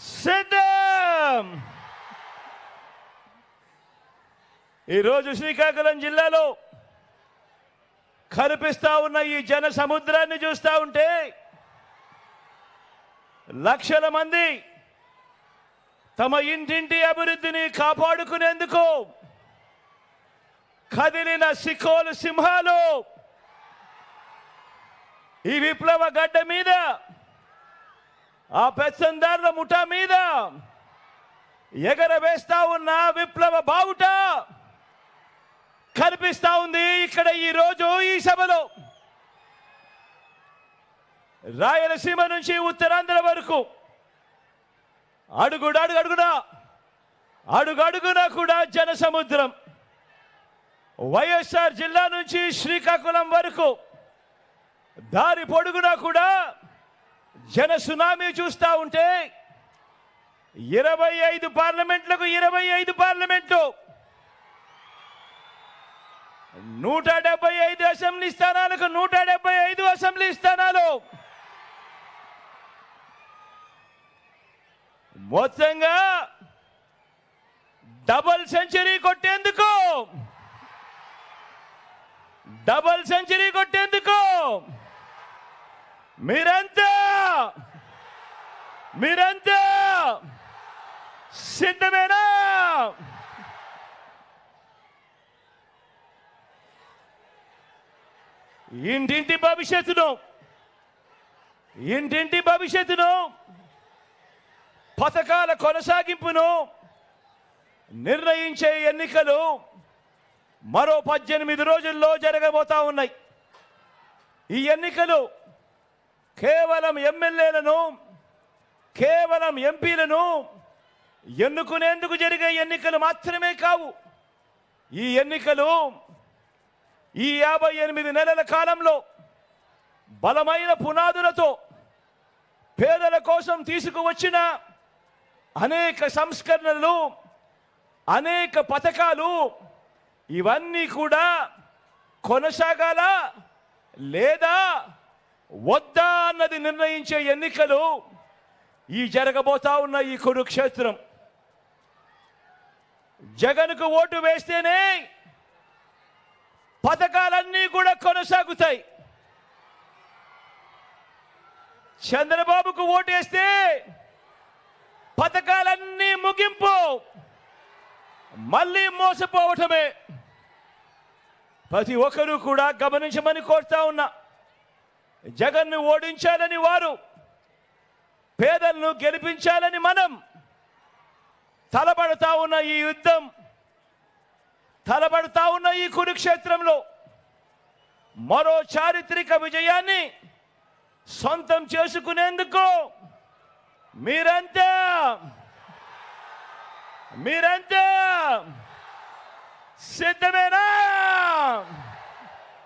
సిద్ధం! ఈరోజు శ్రీకాకుళం జిల్లాలో కనిపిస్తా ఉన్న ఈ జన సముద్రాన్ని చూస్తా ఉంటే లక్షల మంది తమ ఇంటింటి అభివృద్ధిని కాపాడుకునేందుకు కదిలిన సికోలు సింహాలు ఈ విప్లవ గడ్డ మీద ఆ పెత్తందారుల ముఠా మీద ఎగరవేస్తా ఉన్న విప్లవ బావుట కనిపిస్తా ఉంది ఇక్కడ ఈ రోజు ఈ సభలో. రాయలసీమ నుంచి ఉత్తరాంధ్ర వరకు అడుగుడు అడుగు అడుగున అడుగడుగున కూడా జన సముద్రం వైఎస్ఆర్ జిల్లా నుంచి శ్రీకాకుళం వరకు దారి పొడుగునా కూడా జన సునామీ చూస్తా ఉంటే ఇరవై ఐదు పార్లమెంట్లకు ఇరవై ఐదు పార్లమెంట్లు నూట డెబ్బై ఐదు అసెంబ్లీ స్థానాలకు నూట డెబ్బై ఐదు అసెంబ్లీ స్థానాలు. మొత్తంగా డబల్ సెంచరీ కొట్టేందుకు. డబల్ సెంచరీ కొట్టేందుకు. మీరంతా మీరంతా సిద్ధమేనా? ఇంటింటి భవిష్యత్తును ఇంటింటి భవిష్యత్తును పథకాల కొనసాగింపును నిర్ణయించే ఎన్నికలు మరో పద్దెనిమిది రోజుల్లో జరగబోతా ఉన్నాయి. ఈ ఎన్నికలు కేవలం ఎమ్మెల్యేలను కేవలం ఎంపీలను ఎన్నుకునేందుకు జరిగే ఎన్నికలు మాత్రమే కావు. ఈ ఎన్నికలు ఈ యాభై ఎనిమిది నెలల కాలంలో బలమైన పునాదులతో పేదల కోసం తీసుకువచ్చిన అనేక సంస్కరణలు అనేక పథకాలు ఇవన్నీ కూడా కొనసాగాల లేదా వద్దా అన్నది నిర్ణయించే ఎన్నికలు ఈ జరగబోతా ఉన్న ఈ కురుక్షేత్రం. జగన్కు ఓటు వేస్తేనే పథకాలన్నీ కూడా కొనసాగుతాయి. చంద్రబాబుకు ఓటేస్తే పథకాలన్నీ ముగింపు. మళ్ళీ మోసపోవటమే. ప్రతి ఒక్కరూ కూడా గమనించమని కోరుతా ఉన్నా. జగన్ను ఓడించాలని వారు పేదలను గెలిపించాలని మనం తలబడతా ఉన్న ఈ యుద్ధం తలబడతా ఉన్న ఈ కురుక్షేత్రంలో మరో చారిత్రక విజయాన్ని సొంతం చేసుకునేందుకు మీరంతా మీరంతా సిద్ధమేనా?